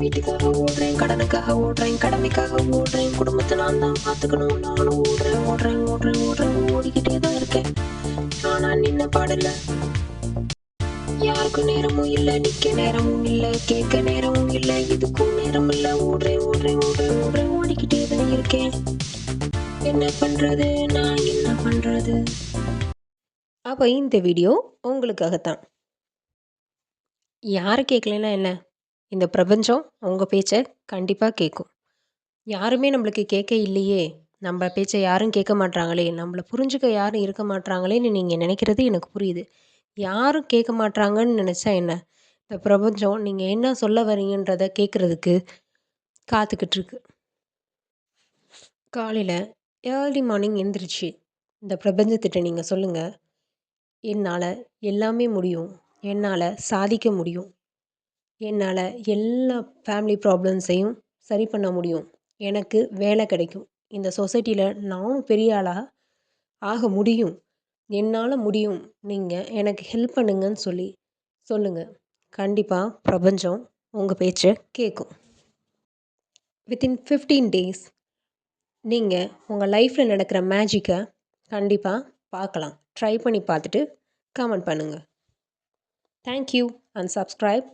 வீட்டுக்காக ஓடுறேன் கடனுக்காக ஓடுறேன் கடமைக்காக ஓடுறேன் குடும்பத்தை நான் தான் பார்த்துக்கணும் நானும் ஓடுறேன் ஓடுறேன் ஓடுறேன் ஓடுறேன் ஓடிக்கிட்டே தான் இருக்கேன். ஆனா நின்ன பாடல. யாருக்கும் நேரமும் இல்ல நிக்க நேரமும் இல்ல கேட்க நேரமும் இல்ல இதுக்கும் நேரம் இல்ல. ஓடுறேன் ஓடுறேன் ஓடுறேன் ஓடுறேன் ஓடிக்கிட்டே தான் இருக்கேன். என்ன பண்றது? நான் என்ன பண்றது? அப்போ இந்த வீடியோ உங்களுக்காகத்தான். யார் கேட்கலன்னா என்ன? இந்த பிரபஞ்சம் உங்கள் பேச்சை கண்டிப்பாக கேட்கும் யாருமே நம்மளுக்கு கேட்க இல்லையே. நம்ம பேச்சை யாரும் கேட்க மாட்றாங்களே. நம்மளை புரிஞ்சுக்க யாரும் இருக்க மாட்றாங்களேன்னு நீங்கள் நினைக்கிறது எனக்கு புரியுது. யாரும் கேட்க மாட்றாங்கன்னு நினச்சா என்ன? இந்த பிரபஞ்சம் நீங்கள் என்ன சொல்ல வரீங்கன்றத கேட்குறதுக்கு காத்துக்கிட்டு இருக்கு காலையில் ஏர்லி மார்னிங் எந்திரிச்சு இந்த பிரபஞ்சத்திட்ட நீங்கள் சொல்லுங்கள் என்னால் எல்லாமே முடியும். என்னால் சாதிக்க முடியும். என்னால் எல்லா ஃபேமிலி ப்ராப்ளம்ஸையும் சரி பண்ண முடியும். எனக்கு வேலை கிடைக்கும். இந்த சொசைட்டியில் நானும் பெரிய ஆளாக ஆக முடியும். என்னால் முடியும். நீங்கள் எனக்கு ஹெல்ப் பண்ணுங்கன்னு சொல்லி சொல்லுங்கள் கண்டிப்பாக பிரபஞ்சம் உங்கள் பேச்சை கேட்கும் வித்தின் ஃபிஃப்டீன் டேஸ் நீங்கள் உங்கள் லைஃப்பில் நடக்கிற மேஜிக்கை கண்டிப்பாக பார்க்கலாம். ட்ரை பண்ணி பார்த்துட்டு கமெண்ட் பண்ணுங்கள் தேங்க்யூ அண்ட் சப்ஸ்கிரைப்